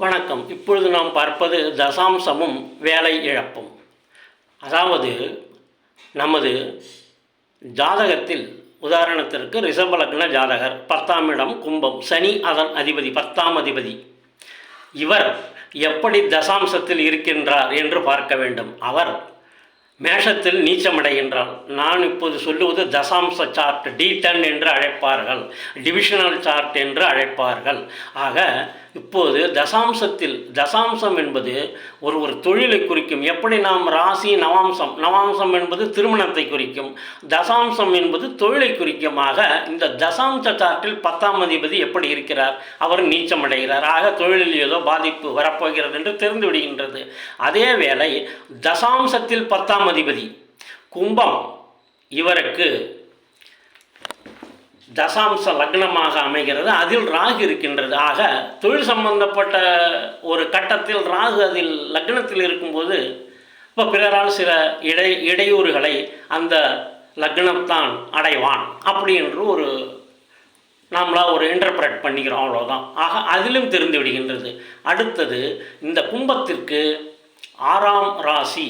வணக்கம். இப்பொழுது நாம் பார்ப்பது தசாம்சமும் வேலை இழப்பும். அதாவது நமது ஜாதகத்தில் உதாரணத்திற்கு ரிஷபலக்ன ஜாதகர் பத்தாம் இடம் கும்பம் சனி அதன் அதிபதி பத்தாம் அதிபதி. இவர் எப்படி தசாம்சத்தில் இருக்கின்றார் என்று பார்க்க வேண்டும். அவர் மேஷத்தில் நீச்சமடைகின்றார். நான் இப்போது சொல்லுவது தசாம்ச சார்ட் டி டென் என்று அழைப்பார்கள். டிவிஷனல் சார்ட் என்று அழைப்பார்கள். ஆக இப்போது தசாம்சத்தில் தசாம்சம் என்பது ஒரு ஒரு தொழிலை குறிக்கும். எப்படி நாம் ராசி நவாம்சம் நவாம்சம் என்பது திருமணத்தை குறிக்கும். தசாம்சம் என்பது தொழிலை குறிக்கும் ஆக இந்த தசாம்ச சாட்டில் பத்தாம் அதிபதி எப்படி இருக்கிறார்? அவர் நீச்சமடைகிறார். ஆக தொழிலில் ஏதோ பாதிப்பு வரப்போகிறது என்று தெரிந்து விடுகின்றது. அதே வேளை தசாம்சத்தில் பத்தாம் அதிபதி கும்பம் இவருக்கு தசாம்ச லக்னமாக அமைகிறது. அதில் ராகு இருக்கின்றது. ஆக தொழில் சம்பந்தப்பட்ட ஒரு கட்டத்தில் ராகு அதில் லக்னத்தில் இருக்கும்போது இப்போ பிறரால் சில இடை இடையூறுகளை அந்த லக்னம்தான் அடைவான். அப்படி என்று ஒரு நாமளா ஒரு இன்டர்பிரட் பண்ணிக்கிறோம். அவ்வளோதான் ஆக அதிலும் தெரிந்து விடுகின்றது. அடுத்தது இந்த கும்பத்திற்கு ஆறாம் ராசி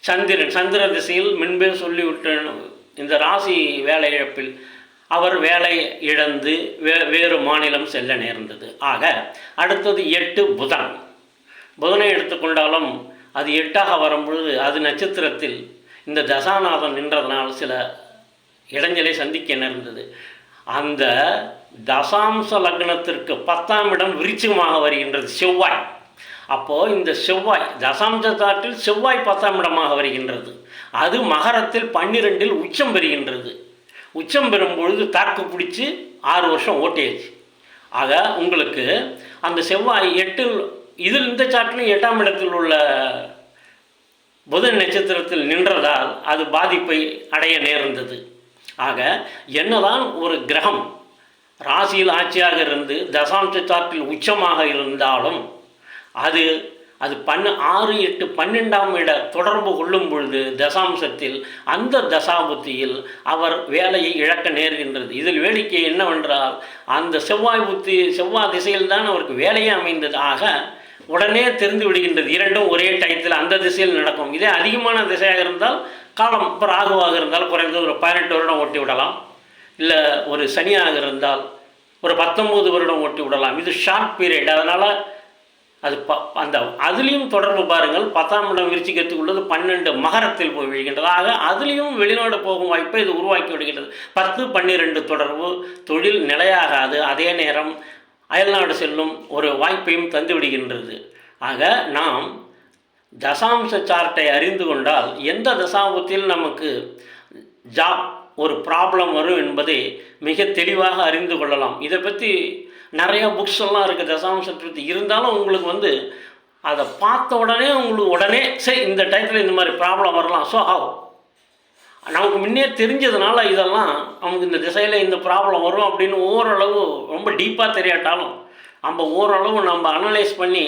சந்திரன். சந்திர திசையில் முன்பே சொல்லிவிட்டேன். இந்த ராசி வேலை இழப்பில் அவர் வேலை இழந்து வே வேறு மாநிலம் செல்ல நேர்ந்தது. ஆக அடுத்தது எட்டு புதன். புதனை எடுத்துக்கொண்டாலும் அது எட்டாக வரும்பொழுது அது நட்சத்திரத்தில் இந்த தசாநாதன் நின்றதனால் சில இடைஞ்சலை சந்திக்க நேர்ந்தது. அந்த தசாம்ச லக்னத்திற்கு பத்தாம் இடம் விருச்சிகமாக வருகின்றது செவ்வாய். அப்போது இந்த செவ்வாய் தசாம்ச தாட்டில் செவ்வாய் பத்தாம் இடமாக வருகின்றது. அது மகரத்தில் பன்னிரெண்டில் உச்சம் பெறுகின்றது. உச்சம் பெறும் பொழுது தாக்கு பிடிச்சி ஆறு வருஷம் ஓட்டியாச்சு. ஆக உங்களுக்கு அந்த செவ்வாய் எட்டில் இதில் இந்த சாட்டிலும் எட்டாம் இடத்தில் உள்ள புதன் நட்சத்திரத்தில் நின்றதால் அது பாதிப்பை அடைய நேர்ந்தது. ஆக என்னதான் ஒரு கிரகம் ராசியில் ஆட்சியாக இருந்து தசாம்ச சாட்டில் உச்சமாக இருந்தாலும் அது அது பன்னு ஆறு எட்டு பன்னெண்டாம் இட தொடர்பு கொள்ளும் பொழுது தசாம்சத்தில் அந்த தசாபுத்தியில் அவர் வேலையை இழக்க நேர்கின்றது. இதில் வேடிக்கை என்னவென்றால் அந்த செவ்வாய் புத்தி செவ்வாய் திசையில் தான் அவருக்கு வேலையே அமைந்தது. ஆக உடனே தெரிந்து விடுகின்றது. இரண்டும் ஒரே டயத்தில் அந்த திசையில் நடக்கும். இதே அதிகமான திசையாக இருந்தால் காலம் இப்போ ராகுவாக இருந்தால் குறைந்தது ஒரு பதினெட்டு வருடம் ஓட்டி விடலாம். இல்லை ஒரு சனியாக இருந்தால் ஒரு பத்தொம்போது வருடம் ஓட்டி விடலாம். இது ஷார்ட் பீரியட். அதனால் அது ப அந்த அதுலேயும் தொடர்பு பாருங்கள். பத்தாம் இடம் விருச்சிக்கத்துக்கு உள்ளது பன்னெண்டு மகரத்தில் போய் விழுகின்றது. ஆக அதுலேயும் வெளிநாடு போகும் வாய்ப்பை இது உருவாக்கி விடுகின்றது. பத்து பன்னிரெண்டு தொடர்பு தொழில் நிலையாகாது. அதே நேரம் அயல்நாடு செல்லும் ஒரு வாய்ப்பையும் தந்து விடுகின்றது. ஆக நாம் தசாம்ச சார்ட்டை அறிந்து கொண்டால் எந்த தசாபத்தில் நமக்கு ஜாப் ஒரு ப்ராப்ளம் வரும் என்பதை மிக தெளிவாக அறிந்து கொள்ளலாம். இதை பற்றி நிறைய புக்ஸ் எல்லாம் இருக்குது தசாம்சத்தை இருந்தாலும் உங்களுக்கு வந்து அதை பார்த்த உடனே உங்களுக்கு உடனே சரி இந்த டயத்தில் இந்த மாதிரி ப்ராப்ளம் வரலாம். ஸோ ஹவ் நமக்கு முன்னே தெரிஞ்சதுனால இதெல்லாம் நமக்கு இந்த திசையில் இந்த ப்ராப்ளம் வரும் அப்படின்னு ஓரளவு ரொம்ப டீப்பாக தெரியாட்டாலும் நம்ம ஓரளவு நம்ம அனலைஸ் பண்ணி